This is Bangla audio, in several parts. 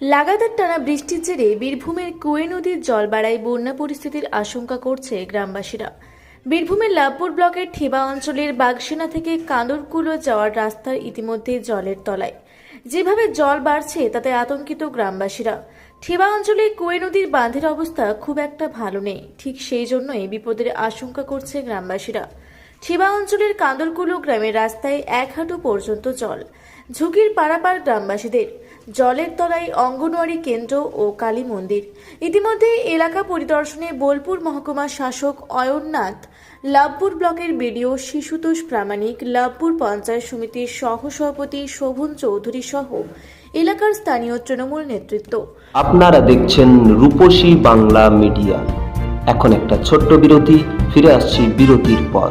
লাগাতার টানা বৃষ্টির জেরে বীরভূমের কুয়ে নদীর জল বাড়ায় বন্যা পরিস্থিতির আশঙ্কা করছে গ্রামবাসীরা। বীরভূমের লাভপুর ব্লকের ঠিবা অঞ্চলের বাগসেনা থেকে কাঁদরকুলো যাওয়ার রাস্তার ইতিমধ্যে জলের তলায়। যেভাবে জল বাড়ছে, তাতে আতঙ্কিত গ্রামবাসীরা। ঠিবা অঞ্চলে কুয়ে নদীর বাঁধের অবস্থা খুব একটা ভালো নেই। ঠিক সেই জন্যই বিপদের আশঙ্কা করছে গ্রামবাসীরা। ঠিবা অঞ্চলের কাঁদরকুলো গ্রামের রাস্তায় এক হাঁটু পর্যন্ত জল। ঝুঁকির পারাপার গ্রামবাসীদের। জলের তলায় অঙ্গনওয়াড়ি কেন্দ্র ও কালী মন্দির। ইতিমধ্যে এলাকা পরিদর্শনে বোলপুর মহকুমা শাসক অয়ননাথ, লাভপুর ব্লকের বিডিও শিশুতোষ প্রামাণিক, লাভপুর পঞ্চায়েত সমিতির সহসভাপতি শোভন চৌধুরী সহ এলাকার স্থানীয় তৃণমূল নেতৃত্ব। আপনারা দেখছেন রূপসী বাংলা মিডিয়া। এখন একটা ছোট্ট বিরতি, ফিরে আসছি বিরতির পর।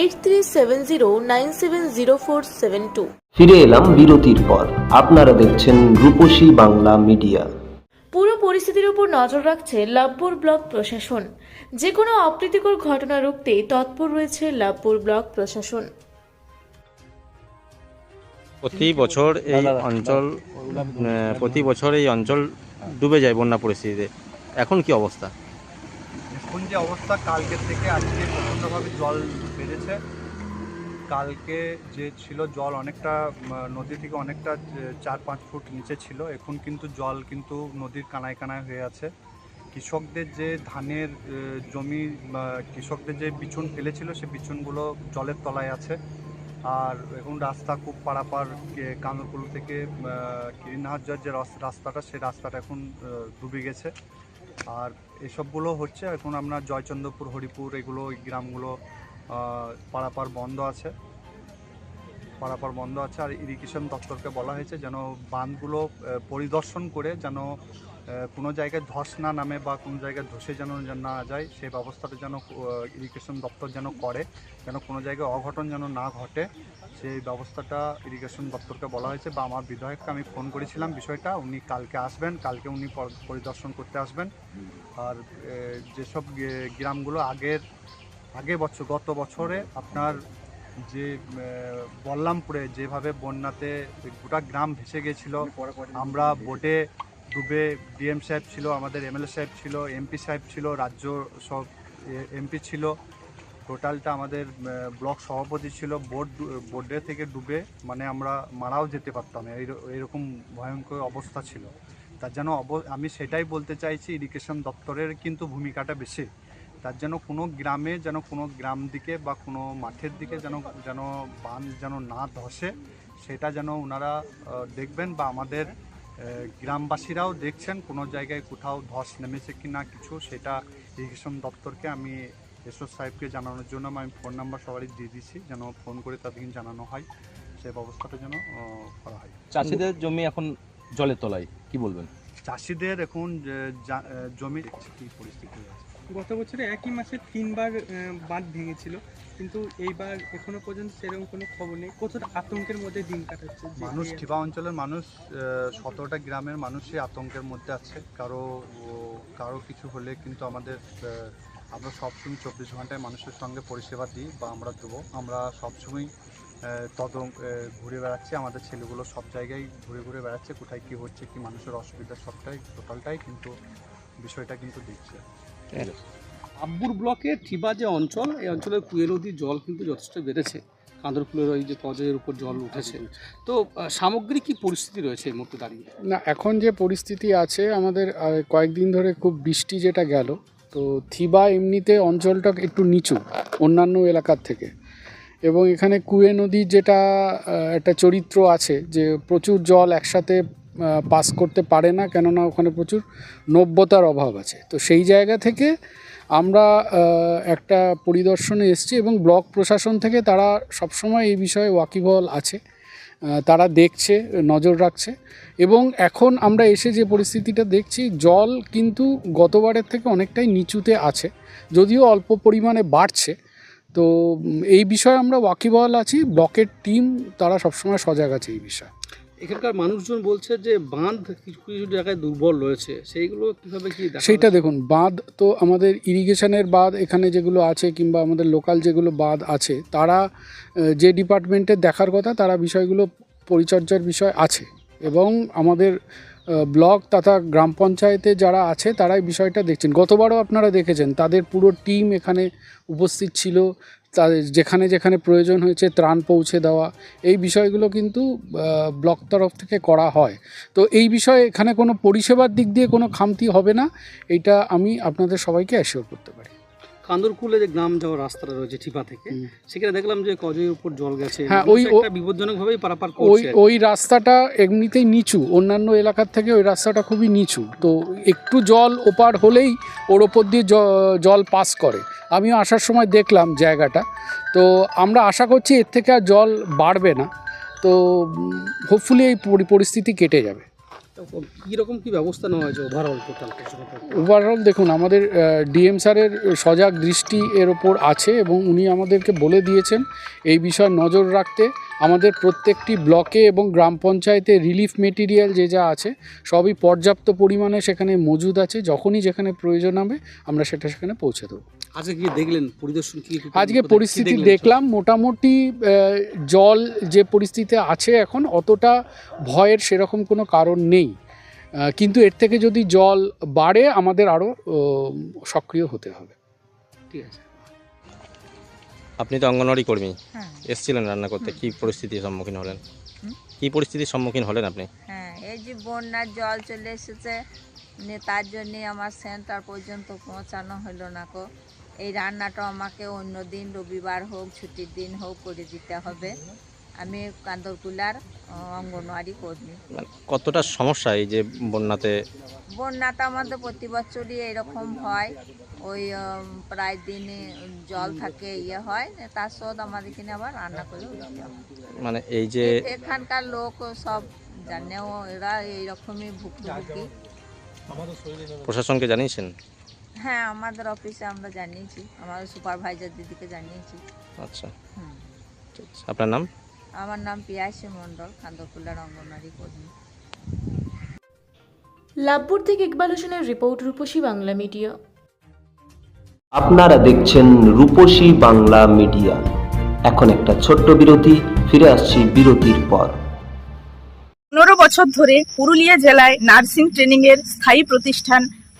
eight three seven zero nine seven zero four seven two ফিরে এলাম বিরতির পর। আপনারা দেখছেন রূপসী বাংলা মিডিয়া। পুরো পরিস্থিতির উপর নজর রাখছে লাভপুর ব্লক প্রশাসন। যে কোনো অপ্রীতিকর ঘটনা রুখতে তৎপর রয়েছে লাভপুর ব্লক প্রশাসন। প্রতি বছর এই অঞ্চল প্রতি বছর এই অঞ্চল ডুবে যায় বন্যা পরিস্থিতিতে। এখন কি অবস্থা? এখন যে অবস্থা কালকের থেকে আজকে প্রচণ্ডভাবে জল বেড়েছে কালকে যে ছিল জল অনেকটা নদী থেকে অনেকটা চার পাঁচ ফুট নিচে ছিল। এখন কিন্তু জল কিন্তু নদীর কানায় কানায় হয়ে আছে। কৃষকদের যে ধানের জমি কৃষকদের যে বিচুন ফেলেছিল সে বিচুনগুলো জলের তলায় আছে। আর এখন রাস্তা খুব পারাপার, কে- কানরপুল থেকে কিরিনহাজার যে রাস- রাস্তাটা সেই রাস্তাটা এখন ডুবে গেছে। আর এসবগুলো হচ্ছে, এখন আমরা জয়চন্দ্রপুর, হরিপুর, এগুলো গ্রামগুলো পারাপার বন্ধ আছে। পারাপার বন্ধ আছে আর ইরিগেশন দপ্তরকে বলা হয়েছে যেন বাঁধগুলো পরিদর্শন করে যেন কোনো জায়গায় ধস না নামে বা কোনো জায়গায় ধসে যেন না যায় সেই ব্যবস্থাটা যেন ইরিগেশন দপ্তর যেন করে, যেন কোনো জায়গায় অঘটন যেন না ঘটে, সেই ব্যবস্থাটা ইরিগেশন দপ্তরকে বলা হয়েছে বা আমার বিধায়ককে আমি ফোন করেছিলাম বিষয়টা, উনি কালকে আসবেন, কালকে উনি পর- পরিদর্শন করতে আসবেন। আর যেসব গ্রামগুলো আগের আগে বছর, গত বছরে আপনার যে বল্লামপুরে যেভাবে বন্যাতে গোটা গ্রাম ভেসে গেছিল, আমরা বোটে ডুবে ডিএম সাহেব ছিল, আমাদের এমএলএ সাহেব ছিল, এমপি সাহেব ছিল, রাজ্য সব এমপি ছিল, টোটালটা আমাদের ব্লক সভাপতি ছিল বোর্ড বোর্ডে থেকে ডুবে মানে আমরা মারাও যেতে পারতাম, এই- এইরকম ভয়ঙ্কর অবস্থা ছিল। তার যেন আমি সেটাই বলতে চাইছি, ইরিগেশন দপ্তরের কিন্তু ভূমিকাটা বেশি। তার যেন কোনো গ্রামে যেন কোনো গ্রাম দিকে বা কোনো মাঠের দিকে যেন যেন বান যেন না ধসে সেটা যেন ওনারা দেখবেন বা আমাদের গ্রামবাসীরাও দেখছেন কোনো জায়গায় কোথাও ধস নেমেছে কি না কিছু সেটা ইরিগেশন দপ্তরকে আমি এসও সাহেবকে জানানোর জন্য আমি ফোন নাম্বার সবারই দিয়ে দিচ্ছি যেন ফোন করে তাদেরকে জানানো হয় সে ব্যবস্থাটা যেন করা হয়। চাষিদের জমি এখন জলের তলায় কি বলবেন? চাষিদের এখন যে জা- আহ, জমি কি পরিস্থিতি আছে গত বছরে একই মাসে তিনবার বাঁধ ভেঙেছিল। কিন্তু এইবার এখনও পর্যন্ত সেরকম কোনো খবর নেই। কতটা আতঙ্কের মধ্যে দিন কাটাচ্ছে? মানুষ ঠিবা অঞ্চলের মানুষ সতেরোটা গ্রামের মানুষই আতঙ্কের মধ্যে আছে। কারও কারও কিছু হলে কিন্তু আমাদের আমরা সবসময় চব্বিশ ঘন্টায় মানুষের সঙ্গে পরিষেবা দিই বা আমরা দেবো। আমরা সবসময় তদন্ত ঘুরে বেড়াচ্ছি। আমাদের ছেলেগুলো সব জায়গায় ঘুরে ঘুরে বেড়াচ্ছে। কোথায় কী হচ্ছে কি মানুষের অসুবিধা সবটাই টোটালটাই কিন্তু বিষয়টা কিন্তু দেখছে। আব্বুর ব্লকের ঠিবা যে অঞ্চল, এই অঞ্চলের কুয়ে নদীর জল কিন্তু যথেষ্ট বেড়েছে। কাঁদরকুলের ওই যে তজের উপর জল উঠেছে। তো সামগ্রিক কি পরিস্থিতি রয়েছে এই মুহূর্তে দাঁড়িয়ে? না, এখন যে পরিস্থিতি আছে, আমাদের কয়েকদিন ধরে খুব বৃষ্টি যেটা গেল, তো থিবা এমনিতে অঞ্চলটা একটু নিচু, অন্যান্য এলাকার থেকে। এবং এখানে কুয়ে নদীর যেটা একটা চরিত্র আছে, যে প্রচুর জল একসাথে পাস করতে পারে না, কেননা ওখানে প্রচুর নব্যতার অভাব আছে। তো সেই জায়গা থেকে আমরা একটা পরিদর্শনে এসেছি এবং ব্লক প্রশাসন থেকে তারা সবসময় এই বিষয়ে ওয়াকিবহল আছে তারা দেখছে, নজর রাখছে এবং এখন আমরা এসে যে পরিস্থিতিটা দেখছি, জল কিন্তু গতবারের থেকে অনেকটাই নিচুতে আছে, যদিও অল্প পরিমাণে বাড়ছে। তো এই বিষয়ে আমরা ওয়াকিবহল আছি, ব্লকের টিম তারা সবসময় সজাগ আছে এই বিষয়ে। এখানকার মানুষজন বলছে যে বাঁধ কিছু কিছু জায়গায় দুর্বল রয়েছে। সেইগুলো কীভাবে কি সেইটা দেখুন বাঁধ তো আমাদের ইরিগেশনের বাঁধ এখানে যেগুলো আছে কিংবা আমাদের লোকাল যেগুলো বাঁধ আছে তারা যে ডিপার্টমেন্টে দেখার কথা তারা বিষয়গুলো পরিচর্যার বিষয় আছে। এবং আমাদের ব্লক তথা গ্রাম পঞ্চায়েতে যারা আছে তারাই বিষয়টা দেখছেন। গতবারও আপনারা দেখেছেন তাদের পুরো টিম এখানে উপস্থিত ছিল। তাদের যেখানে যেখানে প্রয়োজন হয়েছে ত্রাণ পৌঁছে দেওয়া এই বিষয়গুলো কিন্তু ব্লক তরফ থেকে করা হয়। তো এই বিষয়ে এখানে কোনো পরিষেবার দিক দিয়ে কোনো খামতি হবে না এটা আমি আপনাদের সবাইকে অ্যাসিওর করতে পারি। কান্দরকুলে যে গ্রাম যাওয়ার রাস্তাটা রয়েছে ঠিপা থেকে। সেখানে দেখলাম যে কজের উপর জল গেছে। হ্যাঁ, ওই- বিপজ্জনকভাবেই পারাপার ওই ওই রাস্তাটা এমনিতেই নিচু অন্যান্য এলাকার থেকে ওই রাস্তাটা খুবই নিচু। তো একটু জল ওপার হলেই ওর ওপর দিয়ে জল পাস করে। আমিও আসার সময় দেখলাম জায়গাটা। তো আমরা আশা করছি এর থেকে আর জল বাড়বে না। তো হোপফুলি এই পরিস্থিতি কেটে যাবে। কীরকম কী ব্যবস্থা নেওয়া হয়েছে ওভারঅল টোটাল ওভারঅল দেখুন আমাদের ডিএম স্যারের সজাগ দৃষ্টি এর ওপর আছে এবং উনি আমাদেরকে বলে দিয়েছেন এই বিষয়ে নজর রাখতে। আমাদের প্রত্যেকটি ব্লকে এবং গ্রাম পঞ্চায়েতে রিলিফ মেটেরিয়াল যে যা আছে সবই পর্যাপ্ত পরিমাণে সেখানে মজুদ আছে। যখনই যেখানে প্রয়োজন হবে আমরা সেটা সেখানে পৌঁছে দেবো। আজকে কি দেখলেন পরিদর্শন কি কি- আজকে পরিস্থিতি দেখলাম মোটামুটি জল যে পরিস্থিতিতে আছে এখন অতটা ভয়ের সেরকম কোনো কারণ নেই। কিন্তু এর থেকে যদি জল বাড়ে আমাদের আরও সক্রিয় হতে হবে। ঠিক আছে। আপনি তো অঙ্গনওয়াড়ি কর্মী। হ্যাঁ। এসেছিলেন রান্না করতে। কি পরিস্থিতির সম্মুখীন হলেন? কি পরিস্থিতির সম্মুখীন হলেন আপনি? হ্যাঁ এই যে বন্যার জল চলে এসেছে নিয়ে তার জন্যে আমার সেন্টার পর্যন্ত পৌঁছানো হলো না কো এই রান্নাটা আমাকে অন্য দিন রবিবার হোক ছুটির দিন হোক করে দিতে হবে। আমি কান্দরকুলার অঙ্গনওয়াড়ি কর্মী। কতটা সমস্যা এই যে বন্যাতে? বন্যাটা আমাদের প্রতি বছরই এরকম হয়। ওই প্রায় দিনে জল থাকে ইয়ে হয় তার সদ আমাদের কিনে আবার রান্না করে মানে এই যে এখানকার লোক সব জানেও এরা এইরকমই ভুক্তভোগী। প্রশাসনকে জানিয়েছেন? হ্যাঁ আমাদের অফিসে আমরা জানিয়েছি। আমাদের সুপারভাইজার দিদিকে জানিয়েছি। আচ্ছা। হুম। আপনার নাম? আমার নাম পিয়াসী মণ্ডল কান্দকুলার অঙ্গনওয়াড়ি কর্মী। লাভপুর থেকে ইকবাল হোসেনের রিপোর্ট রূপসী বাংলা মিডিয়া। আপনারা দেখছেন রূপসী বাংলা মিডিয়া। এখন একটা ছোট্ট বিরতি ফিরে আসছি বিরতির পর। পনেরো বছর ধরে পুরুলিয়া জেলায় নার্সিং ট্রেনিং এর স্থায়ী প্রতিষ্ঠান